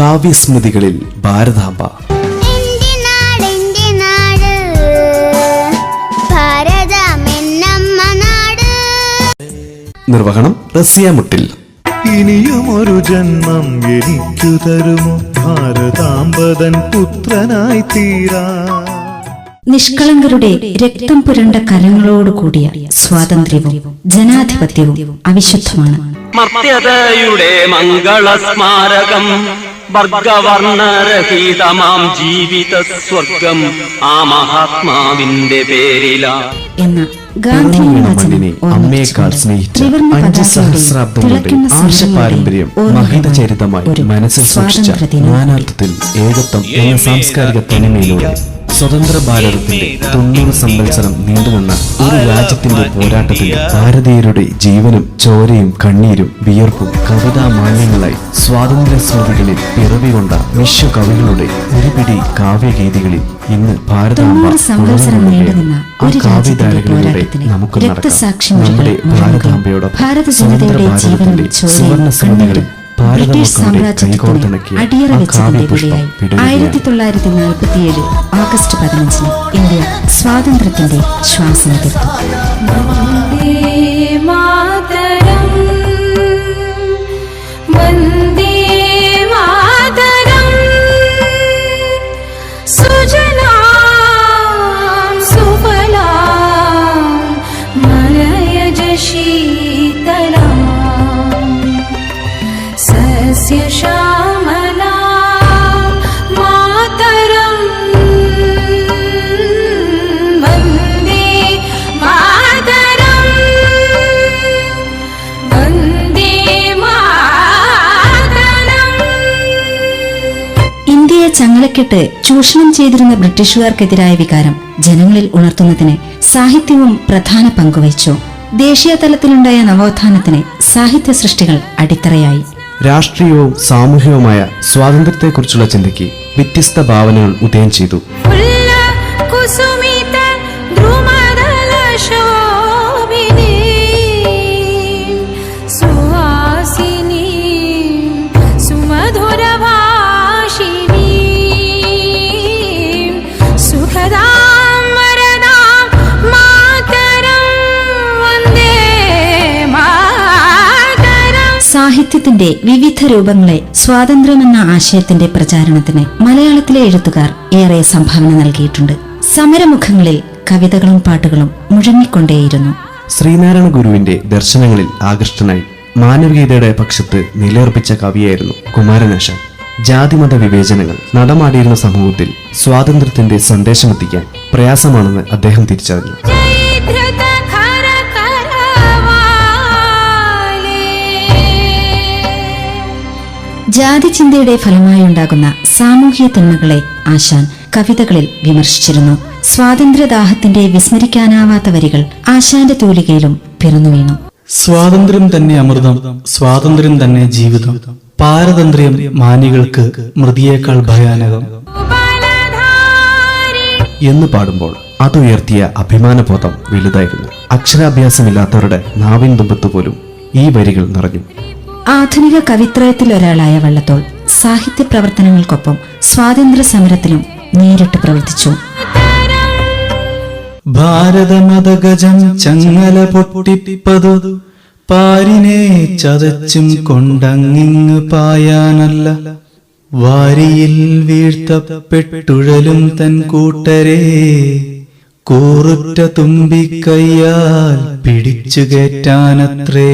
കാവ്യസ്മൃതികളിൽ ഭാരതാംബ. നിർവഹണം റസിയ മുട്ടിൽ. ഇനിയുമൊരു ഒരു ജന്മം എനിക്കു തരുമോ? ഭാരതാംബതൻ പുത്രനായി തീരാ നിഷ്കളങ്കരുടെ രക്തം പുരണ്ട കരങ്ങളോടുകൂടിയ സ്വാതന്ത്ര്യവും ജനാധിപത്യവും അവിശുദ്ധമാണ്. മർത്യതയുടെ മംഗളസ്മാരകം വർഗവർണരഹിതമാം ജീവിത സ്വർഗം ആ മഹാത്മാവിന്റെ പേരിലാ എന്ന അമ്മയേക്കാൾ സ്നേഹിച്ച അഞ്ച് പതാകയുടെയും സഹസ്രാബ്ദങ്ങളുടെ ആർഷ പാരമ്പര്യം മഹിതചരിതമായി മനസ്സിൽ സൂക്ഷിച്ച. നാനാർത്ഥത്തിൽ ഏകത്വം എന്ന സാംസ്കാരിക തനിമയിലൂടെ സ്വതന്ത്ര ഭാരതത്തിന്റെ തൊണ്ണൂറ് സംവത്സരം നീണ്ടുനിന്ന ഒരു രാജ്യത്തിന്റെ പോരാട്ടത്തിൽ ഭാരതീയരുടെ ജീവനും ചോരയും കണ്ണീരും വിയർപ്പും കവിതാ മാന്യങ്ങളായി സ്വാതന്ത്ര്യ സ്മൃതികളിൽ പിറവികൊണ്ട വിശ്വകവികളുടെ ഒരു പിടി കാവ്യഗീതികളിൽ ഇന്ന് ഭാരതാംബ സംവത്സരം നീണ്ടുനിന്ന ഒരു രാജ്യത്തിന്റെ പോരാട്ടത്തിന് നമ്മുടെ ഭാരതാംബയോടൊപ്പം ഭാരത ജനതയുടെ ജീവനും സ്മൃതികളിൽ ബ്രിട്ടീഷ് സാമ്രാജ്യത്തിന് അടിയറ വെച്ചതിന്റെ വിളിയായി ആയിരത്തി തൊള്ളായിരത്തി നാൽപ്പത്തിയേഴ് ആഗസ്റ്റ് പതിനഞ്ചിന് ഇന്ത്യ സ്വാതന്ത്ര്യത്തിന്റെ ശ്വാസം തീർത്തു. ഇന്ത്യയെ ചങ്ങലക്കെട്ട് ചൂഷണം ചെയ്തിരുന്ന ബ്രിട്ടീഷുകാർക്കെതിരായ വികാരം ജനങ്ങളിൽ ഉണർത്തുന്നതിന് സാഹിത്യവും പ്രധാന പങ്കുവഹിച്ചു. ദേശീയ തലത്തിലുണ്ടായ നവോത്ഥാനത്തിന് സാഹിത്യ സൃഷ്ടികൾ അടിത്തറയായി. രാഷ്ട്രീയവും സാമൂഹികവുമായ സ്വാതന്ത്ര്യത്തെക്കുറിച്ചുള്ള ചിന്തയ്ക്ക് വ്യത്യസ്ത ഭാവനകൾ ഉദയം ചെയ്തു. സാഹിത്യത്തിന്റെ വിവിധ രൂപങ്ങളെ സ്വാതന്ത്ര്യമെന്ന ആശയത്തിന്റെ പ്രചാരണത്തിന് മലയാളത്തിലെ എഴുത്തുകാർ ഏറെ സംഭാവന നൽകിയിട്ടുണ്ട്. സമരമുഖങ്ങളിൽ കവിതകളും പാട്ടുകളും മുഴങ്ങിക്കൊണ്ടേയിരുന്നു. ശ്രീനാരായണ ഗുരുവിന്റെ ദർശനങ്ങളിൽ ആകൃഷ്ടനായി മാനവികതയുടെ പക്ഷത്ത് നിലയുറപ്പിച്ച കവിയായിരുന്നു കുമാരനാശാൻ. ജാതിമത വിവേചനങ്ങൾ നടമാടിയിരുന്ന സമൂഹത്തിൽ സ്വാതന്ത്ര്യത്തിന്റെ സന്ദേശമെത്തിക്കാൻ പ്രയാസമാണെന്ന് അദ്ദേഹം തിരിച്ചറിഞ്ഞു. കരവാലേ ജാതി ചിന്തയുടെ ഫലമായുണ്ടാകുന്ന സാമൂഹ്യ തിന്മകളെ ആശാൻ കവിതകളിൽ വിമർശിച്ചിരുന്നു. സ്വാതന്ത്ര്യദാഹത്തിന്റെ വിസ്മരിക്കാനാവാത്ത വരികൾ ആശാന്റെ തൂലികയിലും പിറന്നു വീണു. സ്വാതന്ത്ര്യം തന്നെ അമൃതം സ്വാതന്ത്ര്യം തന്നെ ജീവിതം. പാരതന്ത്ര്യം മാനികൾക്ക് മൃതിയേക്കാൾ ഭയാനകം. എന്ന് പാടുമ്പോൾ അതുയർത്തിയ അഭിമാനബോധം വലുതായിരുന്നു. അക്ഷരാഭ്യാസമില്ലാത്തവരുടെ നാവിൻ തുമ്പത്ത് പോലും ഈ വരികൾ നിറഞ്ഞു. ആധുനിക കവിത്രയത്തിൽ ഒരാളായ വള്ളത്തോൾ സാഹിത്യ പ്രവർത്തനങ്ങൾക്കൊപ്പം സ്വാതന്ത്ര്യ സമരത്തിലും നേരിട്ട് പ്രവർത്തിച്ചു. ഭാരതമതഗജം ചങ്ങല പൊട്ടിപ്പതു പാരിനെ ചതച്ചും കൊണ്ടങ്ങിങ് പായാനല്ല. വാരിയിൽ വീഴ്ത്തപ്പെട്ടുഴലും തൻ കൂട്ടരെ കൂറുറ്റ തുമ്പിക്കയ്യാൽ പിടിച്ചു കയറ്റാനത്രേ